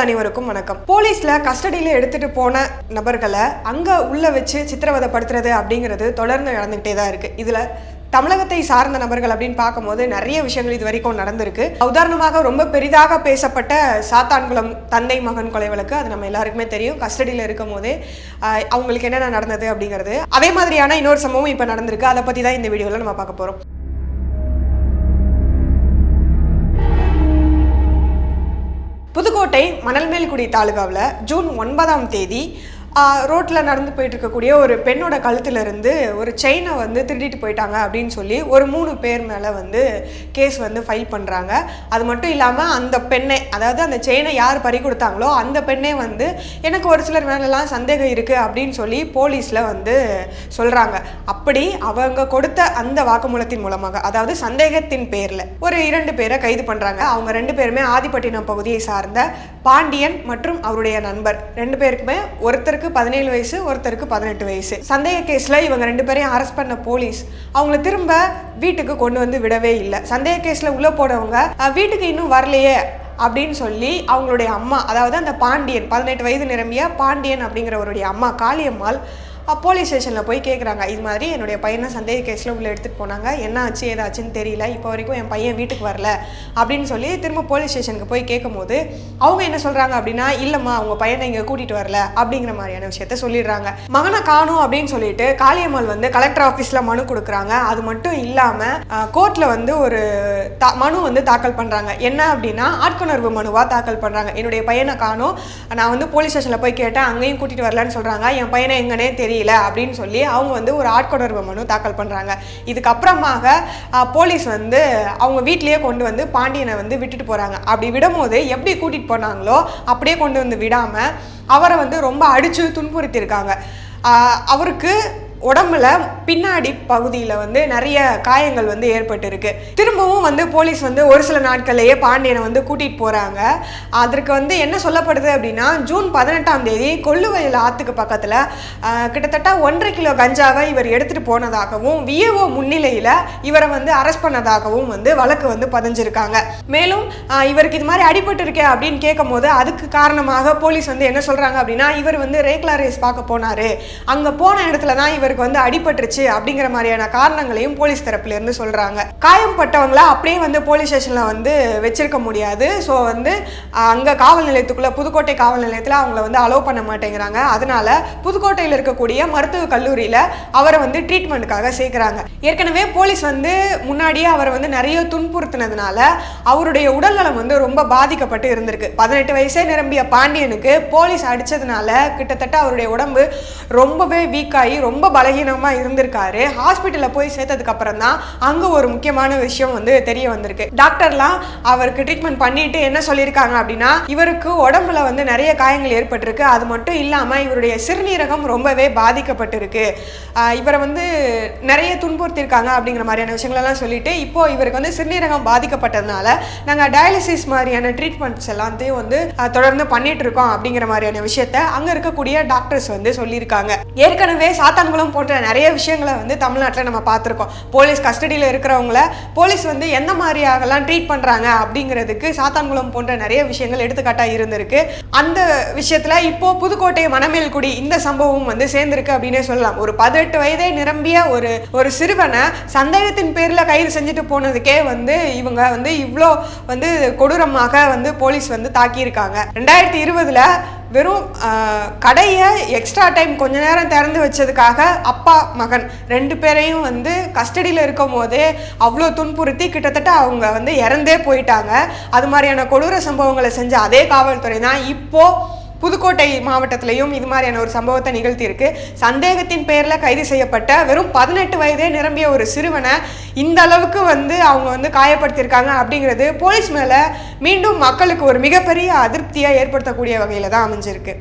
மக்கள் அனைவருக்கும் வணக்கம். போலீஸ்ல கஸ்டடியில எடுத்துட்டு போன நபர்களை அங்க உள்ள வச்சு சித்திரவதைப்படுத்துறது அப்படிங்கிறது தொடர்ந்து நடந்துகிட்டே தான் இருக்கு. இதுல தமிழகத்தை சார்ந்த நபர்கள் அப்படின்னு பார்க்கும்போது நிறைய விஷயங்கள் இது வரைக்கும் நடந்திருக்கு. உதாரணமாக ரொம்ப பெரிதாக பேசப்பட்ட சாத்தான்குளம் தந்தை மகன் கொலை வழக்கு அது நம்ம எல்லாருக்குமே தெரியும். கஸ்டடியில் இருக்கும் போதே அவங்களுக்கு என்னென்ன நடந்தது அப்படிங்கிறது. அதே மாதிரியான இன்னொரு சம்பவம் இப்போ நடந்திருக்கு. அதை பற்றி தான் இந்த வீடியோவில் நம்ம பார்க்க போகிறோம் புதுக்கோட்டை மணல்மேல்குடி தாலுகாவில் ஜூன் ஒன்பதாம் தேதி ரோட்டில் நடந்து போயிட்டு இருக்கக்கூடிய ஒரு பெண்ணோட கழுத்துலேருந்து ஒரு செயினை வந்து திருடிட்டு போயிட்டாங்க அப்படின்னு சொல்லி ஒரு மூணு பேர் மேலே வந்து கேஸ் வந்து ஃபைல் பண்ணுறாங்க அது மட்டும் இல்லாமல் அந்த பெண்ணை அதாவது அந்த செயினை யார் பறி கொடுத்தாங்களோ அந்த பெண்ணே வந்து எனக்கு ஒரு சிலர் மேலெல்லாம் சந்தேகம் இருக்குது அப்படின்னு சொல்லி போலீஸில் வந்து சொல்கிறாங்க அப்படி அவங்க கொடுத்த அந்த வாக்குமூலத்தின் மூலமாக அதாவது சந்தேகத்தின் பேரில் ஒரு இரண்டு பேரை கைது பண்ணுறாங்க அவங்க ரெண்டு பேருமே ஆதிப்பட்டினம் பகுதியை சார்ந்த பாண்டியன் மற்றும் அவருடைய நண்பர். ரெண்டு பேருக்குமே ஒருத்தருக்கு பதினேழு வயசு ஒருத்தருக்கு பதினெட்டு வயசு. சந்தேக கேஸில் இவங்க ரெண்டு பேரையும் அரெஸ்ட் பண்ண போலீஸ் அவங்கள திரும்ப வீட்டுக்கு கொண்டு வந்து விடவே இல்லை. சந்தேக கேஸில் உள்ளே போனவங்க வீட்டுக்கு இன்னும் வரலையே அப்படின்னு சொல்லி அவங்களுடைய அம்மா அதாவது அந்த பாண்டியன் பதினெட்டு வயது நிரம்பிய பாண்டியன் அப்படிங்கிறவருடைய அம்மா காளியம்மாள் போலீஸ் ஸ்டேஷனில் போய் கேட்குறாங்க இது மாதிரி என்னுடைய பையனை சந்தேக கேஸில் உள்ளே எடுத்துகிட்டு போனாங்க. என்ன ஆச்சு ஏதாச்சுன்னு தெரியல. இப்போ வரைக்கும் என் பையன் வீட்டுக்கு வரல. அப்படின்னு சொல்லி திரும்ப போலீஸ் ஸ்டேஷனுக்கு போய் கேட்கும்போது அவங்க என்ன சொல்கிறாங்க அப்படின்னா இல்லைம்மா அவங்க பையனை இங்கே கூட்டிகிட்டு வரல. அப்படிங்கிற மாதிரியான விஷயத்த சொல்லிடுறாங்க. மகனை காணும் அப்படின்னு சொல்லிட்டு காளியம்மாள் வந்து கலெக்டர் ஆஃபீஸில் மனு கொடுக்குறாங்க. அது மட்டும் இல்லாமல் கோர்ட்டில் வந்து ஒரு தா மனு வந்து தாக்கல் பண்ணுறாங்க என்ன அப்படின்னா ஆட்கொணர்வு மனுவாக தாக்கல் பண்ணுறாங்க என்னுடைய பையனை காணும். நான் வந்து போலீஸ் ஸ்டேஷனில் போய் கேட்டேன். அங்கேயும் கூட்டிகிட்டு வரலன்னு சொல்கிறாங்க என் பையனை எங்கனே முடியல அப்படின்னு சொல்லி அவங்க வந்து ஒரு ஆட்கொணர்வு மனு தாக்கல் பண்ணுறாங்க இதுக்கப்புறமாக போலீஸ் வந்து அவங்க வீட்லேயே கொண்டு வந்து பாண்டியனை வந்து விட்டுட்டு போகிறாங்க அப்படி விடும்போது எப்படி கூட்டிகிட்டு போனாங்களோ அப்படியே கொண்டு வந்து விடாமல் அவரை வந்து ரொம்ப அடித்து துன்புறுத்தியிருக்காங்க. அவருக்கு உடம்புல பின்னாடி பகுதியில் வந்து நிறைய காயங்கள் வந்து ஏற்பட்டிருக்கு. திரும்பவும் வந்து போலீஸ் வந்து ஒரு சில நாட்கள்லேயே பாண்டியனை வந்து கூட்டிகிட்டு போகிறாங்க அதற்கு வந்து என்ன சொல்லப்படுது அப்படின்னா ஜூன் பதினெட்டாம் தேதி கொள்ளுவயல் ஆற்றுக்கு பக்கத்தில் கிட்டத்தட்ட ஒன்றரை கிலோ கஞ்சாவை இவர் எடுத்துகிட்டு போனதாகவும் விஏஓ முன்னிலையில் இவரை வந்து அரெஸ்ட் பண்ணதாகவும் வந்து வழக்கு வந்து பதிஞ்சிருக்காங்க. மேலும் இவருக்கு இது மாதிரி அடிபட்டு இருக்கே அப்படின்னு கேட்கும்போது அதுக்கு காரணமாக போலீஸ் வந்து என்ன சொல்கிறாங்க அப்படின்னா இவர் வந்து ரேக்லா ரேஸ் பார்க்க போனார். அங்கே போன இடத்துல தான் இவர் இவருக்கு வந்து அடிபட்டுருச்சு அப்படிங்கிற மாதிரியான காரணங்களையும் போலீஸ் தரப்புல இருந்து சொல்கிறாங்க காயம்பட்டவங்கள அப்படியே வந்து போலீஸ் ஸ்டேஷனில் வந்து வச்சிருக்க முடியாது. ஸோ வந்து அங்கே காவல் நிலையத்துக்குள்ளே புதுக்கோட்டை காவல் நிலையத்தில் அவங்கள வந்து அலோவ் பண்ண மாட்டேங்கிறாங்க. அதனால புதுக்கோட்டையில் இருக்கக்கூடிய மருத்துவ கல்லூரியில் அவரை வந்து ட்ரீட்மெண்ட்டுக்காக சேர்க்குறாங்க. ஏற்கனவே போலீஸ் வந்து முன்னாடியே அவரை வந்து நிறைய துன்புறுத்தினதுனால அவருடைய உடல்நலம் வந்து ரொம்ப பாதிக்கப்பட்டு இருந்திருக்கு. பதினெட்டு வயசே நிரம்பிய பாண்டியனுக்கு போலீஸ் அடிச்சதுனால கிட்டத்தட்ட அவருடைய உடம்பு ரொம்பவே வீக் ஆகி ரொம்ப பலகீனமாக இருந்திருக்காரு. ஹாஸ்பிட்டலில் போய் சேர்த்ததுக்கு அப்புறம் தான் அங்கே ஒரு முக்கியமான விஷயம் வந்து தெரிய வந்திருக்கு. டாக்டர்லாம் அவருக்கு ட்ரீட்மெண்ட் பண்ணிட்டு என்ன சொல்லியிருக்காங்க அப்படின்னா இவருக்கு உடம்புல வந்து நிறைய காயங்கள் ஏற்பட்டிருக்கு. அது மட்டும் இல்லாமல் இவருடைய சிறுநீரகம் ரொம்பவே பாதிக்கப்பட்டிருக்கு. இவரை வந்து நிறைய துன்புறுத்தியிருக்காங்க அப்படிங்கிற மாதிரியான விஷயங்களெல்லாம் சொல்லிட்டு இப்போ இவருக்கு வந்து சிறுநீரகம் பாதிக்கப்பட்டதுனால நாங்கள் டயாலிசிஸ் மாதிரியான ட்ரீட்மெண்ட்ஸ் எல்லாத்தையும் வந்து தொடர்ந்து பண்ணிட்டு இருக்கோம் அப்படிங்கிற மாதிரியான விஷயத்த அங்கே இருக்கக்கூடிய டாக்டர்ஸ் வந்து சொல்லியிருக்காங்க. ஏற்கனவே சாத்தான்குளம் போன்ற நிறைய விஷயங்களை வந்து தமிழ்நாட்டில் நம்ம பார்த்துருக்கோம். போலீஸ் கஸ்டடியில் இருக்கிறவங்கள போலீஸ் வந்து எந்த மாதிரியாகலாம் ட்ரீட் பண்ணுறாங்க அப்படிங்கிறதுக்கு சாத்தான்குளம் போன்ற நிறைய விஷயங்கள் எடுத்துக்காட்டாக இருந்திருக்கு. அந்த விஷயத்தில் இப்போ புதுக்கோட்டை மணமேல்குடி இந்த சம்பவம் வந்து சேர்ந்திருக்கு அப்படின்னே சொல்லலாம். ஒரு பதினெட்டு வயதே நிரம்பிய ஒரு ஒரு சிறுவனை சந்தேகத்தின் பேரில் கைது செஞ்சுட்டு போனதுக்கே வந்து இவங்க வந்து இவ்வளோ வந்து கொடூரமாக வந்து போலீஸ் வந்து தாக்கியிருக்காங்க. ரெண்டாயிரத்தி இருபதுல வெறும் கடையை எக்ஸ்ட்ரா டைம் கொஞ்ச நேரம் திறந்து வச்சதுக்காக அப்பா மகன் ரெண்டு பேரையும் வந்து கஸ்டடியில் இருக்கும் போதே அவ்வளோ துன்புறுத்தி கிட்டத்தட்ட அவங்க வந்து இறந்தே போயிட்டாங்க. அது மாதிரியான கொடூர சம்பவங்களை செஞ்ச அதே காவல்துறை தான் இப்போது புதுக்கோட்டை மாவட்டத்திலையும் இது மாதிரியான ஒரு சம்பவத்தை நிகழ்த்தியிருக்கு. சந்தேகத்தின் பேரில் கைது செய்யப்பட்ட வெறும் பதினெட்டு வயதே நிரம்பிய ஒரு சிறுவனை இந்த அளவுக்கு வந்து அவங்க வந்து காயப்படுத்தியிருக்காங்க அப்படிங்கிறது போலீஸ் மேலே மீண்டும் மக்களுக்கு ஒரு மிகப்பெரிய அதிருப்தியாக ஏற்படுத்தக்கூடிய வகையில் தான் அமைஞ்சிருக்கு.